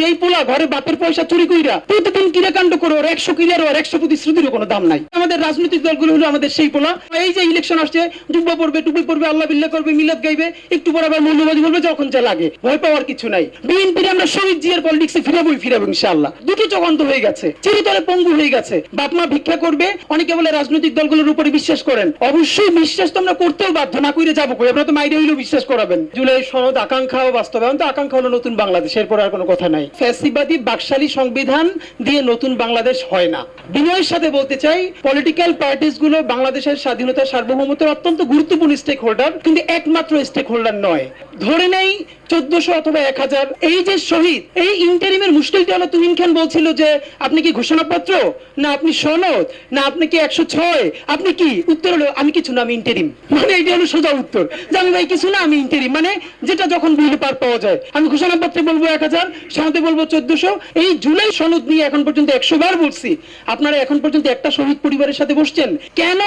যেই পোলা ঘরে বাপের পয়সা চুরি কইরা প্রতিদিন একশো একশো কোনো দাম নাই। আমাদের রাজনৈতিক দলগুলো হলো আমাদের সেই পোলা। এই যে ইলেকশন আসছে পড়বে টুপি পড়বে, আল্লাহ বিল্লাহ করবে, মিলাদ গাইবে, একটু আবার বলবে যখন যা লাগে। ভয় পাওয়ার কিছু নাই। আমরা শহীদ জিয়ার পলিটিক্সে ফিরাবই ফিরাবো ইনশাআল্লাহ। দুটি হয়ে গেছে, চিরতরে পঙ্গু হয়ে গেছে। বাপ মা ভিক্ষা করবে, অনেকে বলে রাজনৈতিক দলগুলোর উপরে বিশ্বাস করেন। অবশ্যই বিশ্বাস তো আমরা করতেও বাধ্য, না করে যাব কই? আপনারা তো মাইরে হইলেও বিশ্বাস করাবেন। জুলাই সনদ আকাঙ্ক্ষা ও বাস্তবায়ন, তো আকাঙ্ক্ষা হলো নতুন বাংলাদেশ, এরপর আর কোনো কথা নাই। ফ্যাসিবাদী বাকশালী সংবিধান দিয়ে নতুন বাংলাদেশ হয় না। বিনয়ের সাথে বলতে চাই পলিটিক্যাল বাংলাদেশের স্বাধীনতা সার্বভৌমত্বের অত্যন্ত গুরুত্বপূর্ণ স্টেক হোল্ডার কিন্তু একমাত্র স্টেক হোল্ডার নয়। ধরে নেই, চোদ্দশো অথবা এক হাজার। এই যে শহীদ, এই ইন্টারিমের মুশকিলটা হলো খান বলছিল যে, আপনি কি ঘোষণাপত্র? না, আপনি সনদ? না, আপনি কি একশো ছয়? আপনি কি? উত্তর হলো, আমি কিছু না, আমি ইন্টারিম মানে এটা হলো সোজা উত্তর। যে আমি ভাই, কিছু না, আমি ইন্টারিম মানে যেটা যখন বুঝলে পার পাওয়া যায়। আমি ঘোষণাপত্রে বলব এক হাজার সনদে বলব চোদ্দশো। এই জুলাই সনদ নিয়ে এখন পর্যন্ত একশো বার বলছি। আপনারা এখন পর্যন্ত একটা শহীদ পরিবারের সাথে বসছেন। কেন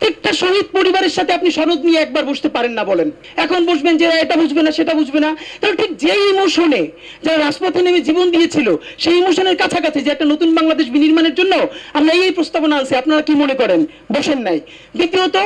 প্রত্যেকটা শহীদ পরিবারের সাথে আপনি সনদ নিয়ে একবার বসতে পারেন না বলেন। এখন বসবেন যে এটা বুঝবে না, সেটা বুঝবে না। তাহলে ঠিক যেই ইমোশনে যারা রাজপথে নেমে জীবন দিয়েছিল, সেই ইমোশনের কাছাকাছি যে একটা নতুন বাংলাদেশ বিনির্মাণের জন্য আমরা এই প্রস্তাবনা আনছি, আপনারা কি মনে করেন? বসেন নাই। দ্বিতীয়ত,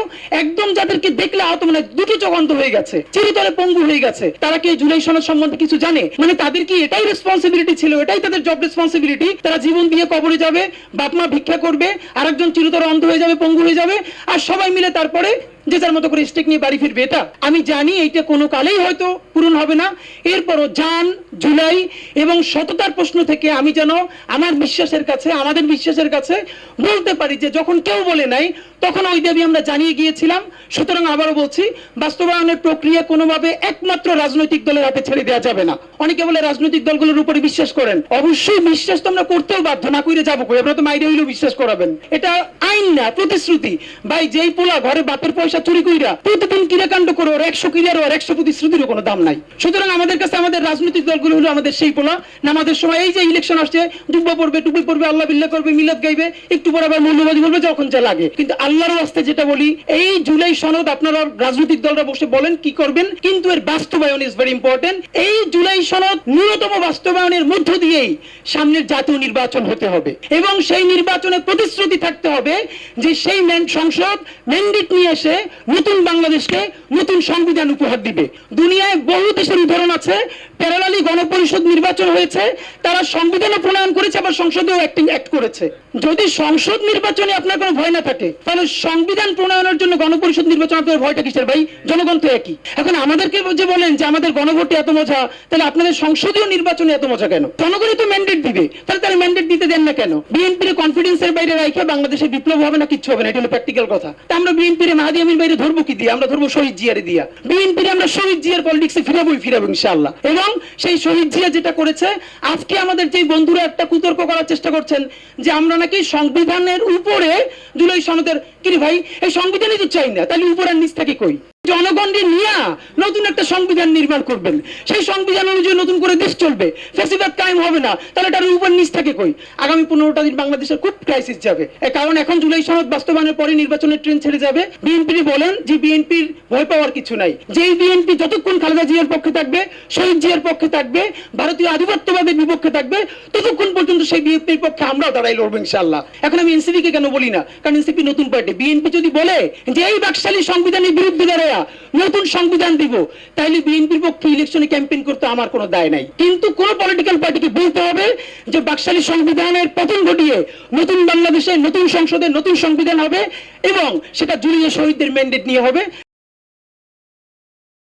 একদম যাদেরকে দেখলে আহত মানে দুটি চকান্ত হয়ে গেছে, চিরতরে পঙ্গু হয়ে গেছে। তারা কি জুলাই সনদ সম্বন্ধে কিছু জানে? মানে তাদের কি এটাই রেসপন্সিবিলিটি ছিল, এটাই তাদের জব রেসপন্সিবিলিটি তারা জীবন দিয়ে কবরে যাবে বাপ মা ভিক্ষা করবে, আরেকজন চিরতরে অন্ধ হয়ে যাবে, পঙ্গু হয়ে যাবে, আর সবাই মিলে তারপরে যে যার মতো করে স্টেক নিয়ে বাড়ি ফিরবে, এটা আমি জানি, এইটা কোনো কালেই হয়তো পূরণ হবে না। এরপরও জান, জুলাই এবং সততার প্রশ্ন থেকে আমি যেন আমার বিশ্বাসের কাছে, আমাদের বিশ্বাসের কাছে বলতে পারি যে যখন কেউ বলে নাই, তখন ওই দাবি আমরা জানিয়ে গিয়েছিলাম। সুতরাং আবারও বলছি, বাস্তবায়নের প্রক্রিয়া কোনোভাবে একমাত্র রাজনৈতিক দলের হাতে ছেড়ে দেওয়া যাবে না। অনেকে বলে রাজনৈতিক দলগুলোর উপরে বিশ্বাস করেন। অবশ্যই বিশ্বাস তো আমরা করতেও বাধ্য, না করে যাব আপনারা তো মাইরে হইলেও বিশ্বাস করাবেন। এটা আইন না, প্রতিশ্রুতি। ভাই, যেই পোলা ঘরে বাপের পয়সা চুরি কইরা প্রতিদিন কিরাকাণ্ড করে? ওর একশো কিলার ওর একশো প্রতিশ্রুতিরও কোনো দাম নাই। সুতরাং আমাদের কাছে আমাদের রাজনৈতিক দলগুলো হলো আমাদের সেই পোলা। নামাজের সময় এই যে ইলেকশন আসছে জুব্বা পড়বে, টুপি পড়বে, আল্লাহ বিল্লাহ করবে, মিলাদ গাইবে, একটু পর আবার মৌলবাদী বলবে, যখন যা লাগে। কিন্তু আল্লাহর আস্তে যেটা বলি, এই জুলাই সনদ আপনারা রাজনৈতিক দলরা বসে বলেন কি করবেন, কিন্তু এর বাস্তবায়ন ইজ ভেরি ইম্পর্টেন্ট এই জুলাই সনদ ন্যূনতম বাস্তবায়নের মধ্য দিয়েই সামনের জাতীয় নির্বাচন হতে হবে। এবং সেই নির্বাচনে প্রতিশ্রুতি থাকতে হবে যে সেই সংসদ ম্যান্ডেট নিয়ে এসে নতুন বাংলাদেশকে নতুন সংবিধান উপহার দিবে। দুনিয়ায় বহু দেশের উদাহরণ আছে। প্যারালালি গণপরিষদ নির্বাচন হয়েছে। তারা সংবিধানও প্রণয়ন করেছে, আবার সংসদেও অ্যাক্টিং অ্যাক্ট করেছে। যদি সংসদ নির্বাচনে আপনার কোনো ভয় না থাকে, তাহলে সংবিধান প্রণয়নের জন্য গণপরিষদ নির্বাচন আপনার ভয়টা কিসের ভাই? জনগণ তো একই। এখন আমাদেরকে যে বলেন যে আমাদের গণভোটে এত মজা, তাহলে আপনাদের সংসদীয় নির্বাচনে এত মজা কেন? জনগণই তো ম্যান্ডেট দিবে। তাহলে তাহলে ম্যান্ডেট দিতে দেন না কেন? বিএনপির কনফিডেন্সের বাইরে রাখে বাংলাদেশে বিপ্লব হবে না, কিচ্ছু হবে না, এটা হলো প্র্যাকটিক্যাল কথা। তা আমরা বিএনপির মাহাদি আমির বাইরে ধর্ম কি দিয়ে? আমরা ধর্ম শহীদ জিয়ারে দিয়া। বিএনপির আমরা শহীদ জিয়ার পলিটিক্সে ফিরাবই, ফিরাবো ইনশাআল্লাহ। এবং সেই শহীদ জিয়া যেটা করেছে, আজকে আমাদের যে বন্ধুরা একটা কুতর্ক করার চেষ্টা করছেন, যে আমরা নাকি সংবিধানের উপরে জুলাই সনদের কি ভাই? এই সংবিধানই তো চাই না। তাহলে উপর আর নিচ থেকে কই? জনগণকে নিয়ে নতুন একটা সংবিধান নির্মাণ করবেন। সেই সংবিধান অনুযায়ী নতুন করে দেশ চলবে। ফেসিবাদ কায়েম হবে না। তাহলে এটার উপর নিচ থেকে কই? আগামী পনেরোটা দিন বাংলাদেশের খুব ক্রাইসিস যাবে। কারণ এখন জুলাই সনদ বাস্তবায়নের পরে নির্বাচনের ট্রেন ছেড়ে যাবে। বিএনপি বলেন যে বিএনপির ভয় পাওয়ার কিছু নাই। যেই বিএনপি যতক্ষণ খালেদা জিয়ার পক্ষে থাকবে, শহীদ জিয়ার পক্ষে থাকবে, ভারতীয় আধিপত্যবাদের বিপক্ষে থাকবে, ততক্ষণ পর্যন্ত সেই বিএনপির পক্ষে আমরাও দাঁড়াই লড়বো ইনশাল্লাহ এখন আমি এনসিপি কে কেন বলি না? কারণ এনসিপি নতুন পার্টি বিএনপি যদি বলে যে এই বাকশালী সংবিধানের বিরুদ্ধে দাঁড়ায় নতুন সংবিধান দিব। তাইলে বিএনপির পক্ষে ইলেকশনে ক্যাম্পেইন করতে আমার কোনো দায় নাই। কিন্তু কোন পলিটিক্যাল পার্টিকে বলতে হবে যে বাকশালী সংবিধানের পতন ঘটিয়ে নতুন বাংলাদেশে নতুন সংসদে নতুন সংবিধান হবে এবং সেটা জুড়িয়ে শহীদদের ম্যান্ডেট নিয়ে হবে।